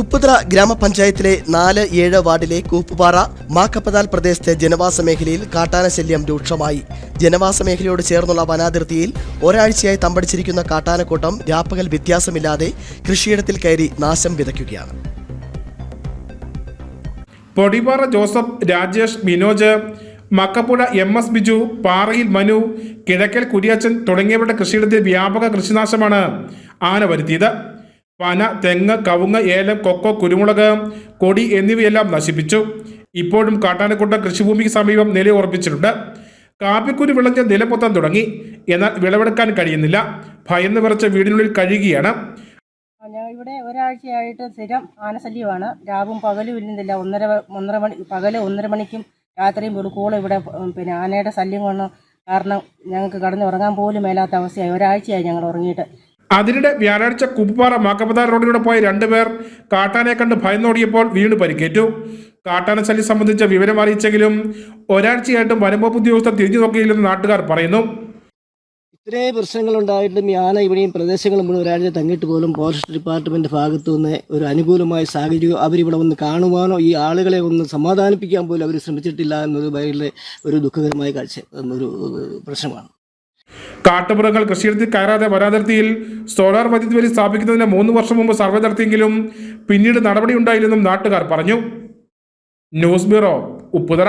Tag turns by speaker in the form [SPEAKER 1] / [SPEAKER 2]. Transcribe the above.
[SPEAKER 1] ഉപ്പുതറ ഗ്രാമപഞ്ചായത്തിലെ നാല് ഏഴ് വാർഡിലെ കൂപ്പുപാറ മാക്കപ്പതാൽ പ്രദേശത്തെ ജനവാസ മേഖലയിൽ കാട്ടാന ശല്യം രൂക്ഷമായി. ജനവാസ മേഖലയോട് ചേർന്നുള്ള വനാതിർത്തിയിൽ ഒരാഴ്ചയായി തമ്പടിച്ചിരിക്കുന്ന കാട്ടാനക്കൂട്ടം രാപ്പകൽ വ്യത്യാസമില്ലാതെ കൃഷിയിടത്തിൽ കയറി നാശം വിതയ്ക്കുകയാണ്.
[SPEAKER 2] Podipara Joseph Rajesh Binoj Makkappuzha M S Biju Parayil Manu Kizhakkel Kuriachan തുടങ്ങിയവരുടെ കൃഷിയിടത്തിൽ വ്യാപക കൃഷിനാശമാണ് ആന വരുത്തിയത്. പന തെങ്ങ് കവുങ്ങ് ഏലം കൊക്കോ കുരുമുളക് കൊടി എന്നിവയെല്ലാം നശിപ്പിച്ചു. ഇപ്പോഴും കാട്ടാനക്കുട്ട കൃഷിഭൂമിക്ക് സമീപം നിലയുറപ്പിച്ചിട്ടുണ്ട്. കാപ്പിക്കുരു വിളഞ്ഞ് നിലപൊത്താൻ തുടങ്ങി. എന്നാൽ വിളവെടുക്കാൻ കഴിയുന്നില്ല. ഭയന്ന് വിറച്ച വീടിനുള്ളിൽ കഴിയുകയാണ്
[SPEAKER 3] ഇവിടെ ഒരാഴ്ചയായിട്ട് സ്ഥിരം ആനശല്യമാണ് രാവും പകലും ഇല്ലുന്നില്ല. ഒന്നര ഒന്നര മണി പകൽ ഒന്നര മണിക്കും രാത്രിയും വെളുക്കോളം ഇവിടെ പിന്നെ ആനയുടെ ശല്യം കൊണ്ട് കാരണം ഞങ്ങൾക്ക് കടന്നുറങ്ങാൻ പോലും മേലാത്ത അവസ്ഥയായി. ഒരാഴ്ചയായി ഞങ്ങൾ ഉറങ്ങിയിട്ട്.
[SPEAKER 2] അതിനിടെ വ്യാഴാഴ്ച കുപ്പാറ മാക്കപ്പതാർ റോഡിലൂടെ പോയ രണ്ടുപേർ കാട്ടാനെ കണ്ട് ഭയന്നോടിയപ്പോൾ വീണ് പരിക്കേറ്റു. കാട്ടാന ശല്യം സംബന്ധിച്ച വിവരം അറിയിച്ചെങ്കിലും ഒരാഴ്ചയായിട്ടും വനംവകുപ്പ് ഉദ്യോഗസ്ഥർ തിരിഞ്ഞു നോക്കിയില്ലെന്ന് നാട്ടുകാർ പറയുന്നു.
[SPEAKER 4] ഇത്രയും പ്രശ്നങ്ങൾ ഉണ്ടായിട്ടും യാന ഇവിടെയും പ്രദേശങ്ങൾ മുഴുവൻ ഒരാഴ്ച തങ്ങിയിട്ട് പോലും ഫോറസ്റ്റ് ഡിപ്പാർട്ട്മെന്റ് ഭാഗത്തു നിന്ന് ഒരു അനുകൂലമായ സാഹചര്യം അവരിവിടെ വന്ന് കാണുവാനോ ഈ ആളുകളെ ഒന്ന് സമാധാനിപ്പിക്കാൻ പോലും അവർ ശ്രമിച്ചിട്ടില്ല എന്നൊരു ഭയങ്കര ഒരു ദുഃഖകരമായ കാഴ്ച ഒരു പ്രശ്നമാണ്.
[SPEAKER 2] കാട്ടുമൃഗങ്ങൾ കൃഷിയിടത്തിൽ കയറാതെ വനാതിർത്തിയിൽ സോളാർ വൈദ്യുതി വേലി സ്ഥാപിക്കുന്നതിന് മൂന്ന് വർഷം മുമ്പ് സർവേ നടത്തിയെങ്കിലും പിന്നീട് നടപടി ഉണ്ടായില്ലെന്നും നാട്ടുകാർ പറഞ്ഞു. News bureau Upputhara.